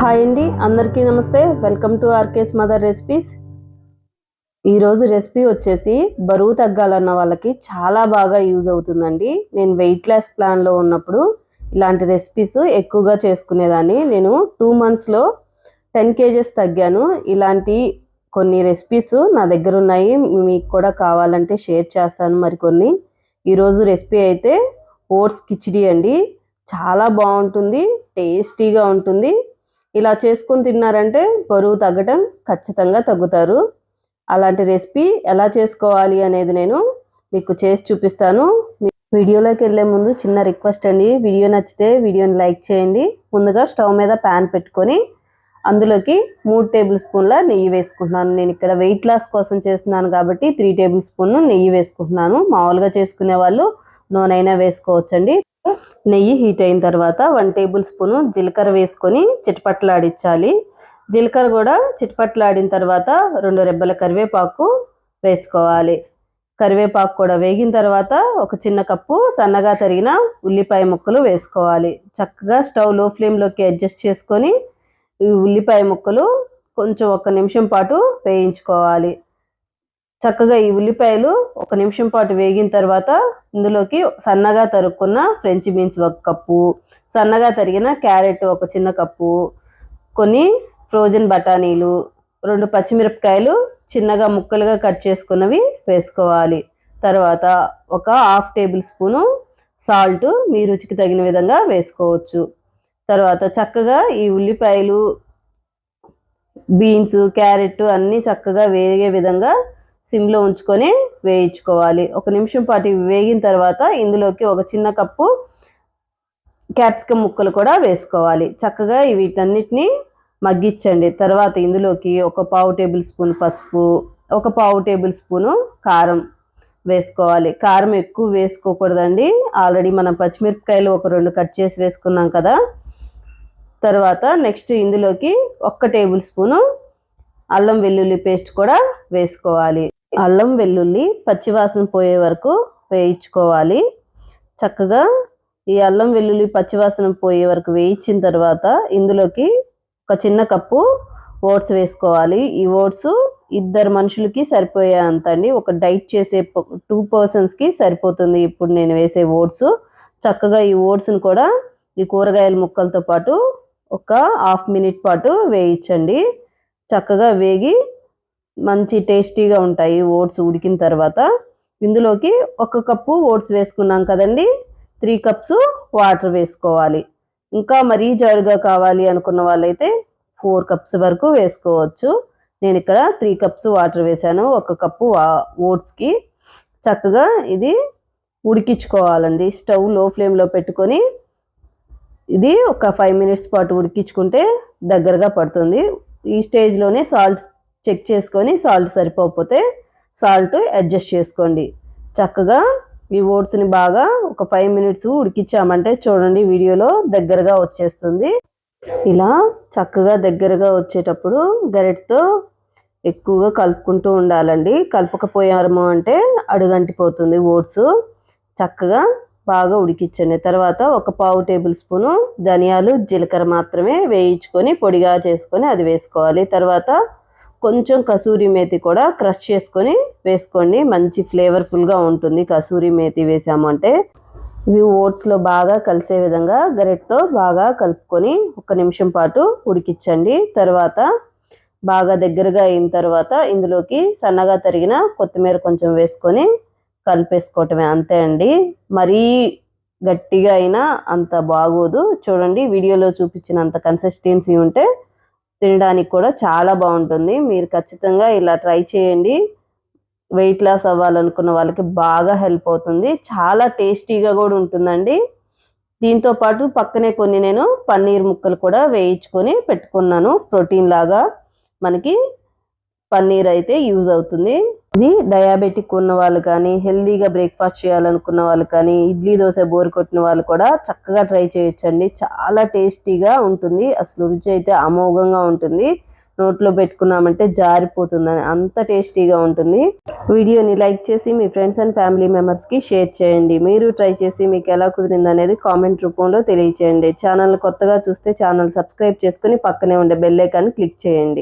Hi అండి అందరికీ నమస్తే. Welcome to RK's mother recipes. ఈరోజు రెసిపీ వచ్చేసి బరువు తగ్గాలన్న వాళ్ళకి చాలా బాగా యూజ్ అవుతుందండి. నేను వెయిట్ లాస్ ప్లాన్లో ఉన్నప్పుడు ఇలాంటి రెసిపీస్ ఎక్కువగా చేసుకునేదాన్ని. నేను టూ మంత్స్లో టెన్ కేజెస్ తగ్గాను. ఇలాంటి కొన్ని రెసిపీస్ నా దగ్గర ఉన్నాయి. మీకు కూడా కావాలంటే షేర్ చేస్తాను మరికొన్ని. ఈరోజు రెసిపీ అయితే ఓట్స్ కిచిడి అండి. చాలా బాగుంటుంది టేస్టీగా ఉంటుంది. ఇలా చేసుకొని తిన్నారంటే బరువు తగ్గటం ఖచ్చితంగా తగ్గుతారు. అలాంటి రెసిపీ ఎలా చేసుకోవాలి అనేది నేను మీకు చేసి చూపిస్తాను. మీ- వీడియోలోకి వెళ్ళే ముందు చిన్న రిక్వెస్ట్ అండి. వీడియో నచ్చితే వీడియోని లైక్ చేయండి. ముందుగా స్టవ్ మీద ప్యాన్ పెట్టుకొని అందులోకి మూడు టేబుల్ స్పూన్ల నెయ్యి వేసుకుంటున్నాను. నేను ఇక్కడ వెయిట్ లాస్ కోసం చేస్తున్నాను కాబట్టి త్రీ టేబుల్ స్పూన్ నెయ్యి వేసుకుంటున్నాను. మామూలుగా చేసుకునే వాళ్ళు నూనె వేసుకోవచ్చండి. నెయ్యి హీట్ అయిన తర్వాత వన్ టేబుల్ స్పూన్ జీలకర్ర వేసుకొని చిటపట్లాడించాలి జీలకర్ర కూడా చిటపట్లాడిన తర్వాత రెండు రెబ్బల కరివేపాకు వేసుకోవాలి. కరివేపాకు కూడా వేగిన తర్వాత ఒక చిన్న కప్పు సన్నగా తరిగిన ఉల్లిపాయ ముక్కలు వేసుకోవాలి. చక్కగా స్టవ్లో ఫ్లేమ్లోకి అడ్జస్ట్ చేసుకొని ఈ ఉల్లిపాయ ముక్కలు కొంచెం ఒక నిమిషం పాటు వేయించుకోవాలి. చక్కగా ఈ ఉల్లిపాయలు ఒక నిమిషం పాటు వేగిన తర్వాత ఇందులోకి సన్నగా తరుక్కున్న ఫ్రెంచ్ బీన్స్ ఒక కప్పు సన్నగా తరిగిన క్యారెట్ ఒక చిన్న కప్పు కొన్ని ఫ్రోజన్ బఠానీలు రెండు పచ్చిమిరపకాయలు చిన్నగా ముక్కలుగా కట్ చేసుకున్నవి వేసుకోవాలి. తర్వాత ఒక హాఫ్ టేబుల్ స్పూను సాల్ట్ మీ రుచికి తగిన విధంగా వేసుకోవచ్చు. తర్వాత చక్కగా ఈ ఉల్లిపాయలు బీన్స్ క్యారెట్ అన్నీ చక్కగా వేగే విధంగా సిమ్లో ఉంచుకొని వేయించుకోవాలి. ఒక నిమిషం పాటు వేగిన తర్వాత ఇందులోకి ఒక చిన్న కప్పు క్యాప్సికమ్ ముక్కలు కూడా వేసుకోవాలి. చక్కగా వీటన్నిటిని మగ్గించండి. తర్వాత ఇందులోకి ఒక పావు టేబుల్ స్పూన్ పసుపు ఒక పావు టేబుల్ స్పూను కారం వేసుకోవాలి. కారం ఎక్కువ వేసుకోకూడదండి. ఆల్రెడీ మనం పచ్చిమిరపకాయలు ఒక రెండు కట్ చేసి వేసుకున్నాం కదా. తర్వాత నెక్స్ట్ ఇందులోకి ఒక్క టేబుల్ స్పూను అల్లం వెల్లుల్లి పేస్ట్ కూడా వేసుకోవాలి. అల్లం వెల్లుల్లి పచ్చివాసన పోయే వరకు వేయించుకోవాలి. చక్కగా ఈ అల్లం వెల్లుల్లి పచ్చివాసన పోయే వరకు వేయించిన తర్వాత ఇందులోకి ఒక చిన్న కప్పు ఓట్స్ వేసుకోవాలి. ఈ ఓట్స్ ఇద్దరు మనుషులకి సరిపోయే అంత అండి. ఒక డైట్ చేసే టూ పర్సన్స్కి సరిపోతుంది. ఇప్పుడు నేను వేసే ఓట్స్. చక్కగా ఈ ఓట్స్ని కూడా ఈ కూరగాయల ముక్కలతో పాటు ఒక హాఫ్ మినిట్ పాటు వేయించండి. చక్కగా వేగి మంచి టేస్టీగా ఉంటాయి ఓట్స్ ఉడికిన తర్వాత. ఇందులోకి ఒక కప్పు ఓట్స్ వేసుకున్నాం కదండి. త్రీ కప్స్ వాటర్ వేసుకోవాలి. ఇంకా మరీ జారుగా కావాలి అనుకున్న వాళ్ళైతే ఫోర్ కప్స్ వరకు వేసుకోవచ్చు. నేను ఇక్కడ త్రీ కప్స్ వాటర్ వేసాను ఒక కప్పు ఓట్స్కి చక్కగా ఇది ఉడికించుకోవాలండి. స్టవ్లో ఫ్లేమ్లో పెట్టుకొని ఇది ఒక ఫైవ్ మినిట్స్ పాటు ఉడికించుకుంటే దగ్గరగా పడుతుంది. ఈ స్టేజ్లోనే సాల్ట్ చెక్ చేసుకొని సాల్ట్ సరిపోకపోతే సాల్ట్ అడ్జస్ట్ చేసుకోండి. చక్కగా ఈ ఓట్స్ని బాగా ఒక ఫైవ్ మినిట్స్ ఉడికించామంటే చూడండి వీడియోలో దగ్గరగా వచ్చేస్తుంది. ఇలా చక్కగా దగ్గరగా వచ్చేటప్పుడు గరెట్తో ఎక్కువగా కలుపుకుంటూ ఉండాలండి. కలపకపోయాము అంటే అడుగంటిపోతుంది ఓట్స్. చక్కగా బాగా ఉడికించండి. తర్వాత ఒక పావు టేబుల్ స్పూను ధనియాలు జీలకర్ర మాత్రమే వేయించుకొని పొడిగా చేసుకొని అది వేసుకోవాలి. తర్వాత కొంచెం కసూరి మేతి కూడా క్రష్ చేసుకొని వేసుకోండి. మంచి ఫ్లేవర్ఫుల్గా ఉంటుంది కసూరి మేతి వేసామంటే ఇవి ఓట్స్లో బాగా కలిసే విధంగా గరెట్తో బాగా కలుపుకొని ఒక నిమిషం పాటు ఉడికించండి. తర్వాత బాగా దగ్గరగా అయిన తర్వాత ఇందులోకి సన్నగా తరిగిన కొత్తిమీర కొంచెం వేసుకొని కలిపేసుకోవటమే అంతే అండి. మరీ గట్టిగా అయినా అంత బాగోదు. చూడండి వీడియోలో చూపించినంత కన్సిస్టెన్సీ ఉంటే తినడానికి కూడా చాలా బాగుంటుంది. మీరు ఖచ్చితంగా ఇలా ట్రై చేయండి. వెయిట్ లాస్ అవ్వాలనుకున్న వాళ్ళకి బాగా హెల్ప్ అవుతుంది. చాలా టేస్టీగా కూడా ఉంటుందండి. దీంతో పాటు పక్కనే కొన్ని నేను పన్నీర్ ముక్కలు కూడా వేయించుకొని పెట్టుకున్నాను. ప్రోటీన్ లాగా మనకి పన్నీర్ అయితే యూజ్ అవుతుంది. ఇది డయాబెటిక్ ఉన్న వాళ్ళు కానీ హెల్దీగా బ్రేక్ఫాస్ట్ చేయాలనుకున్న వాళ్ళు కానీ ఇడ్లీ దోశ బోరు కొట్టిన వాళ్ళు కూడా చక్కగా ట్రై చేయొచ్చండి. చాలా టేస్టీగా ఉంటుంది. అసలు రుచి అయితే అమోఘంగా ఉంటుంది. నోట్లో పెట్టుకున్నామంటే జారిపోతుందని అంత టేస్టీగా ఉంటుంది. వీడియోని లైక్ చేసి మీ ఫ్రెండ్స్ అండ్ ఫ్యామిలీ మెంబర్స్కి షేర్ చేయండి. మీరు ట్రై చేసి మీకు ఎలా కుదిరింది అనేది కామెంట్ రూపంలో తెలియచేయండి. ఛానల్ కొత్తగా చూస్తే ఛానల్ సబ్స్క్రైబ్ చేసుకుని పక్కనే ఉండే బెల్ ఐకాన్ క్లిక్ చేయండి.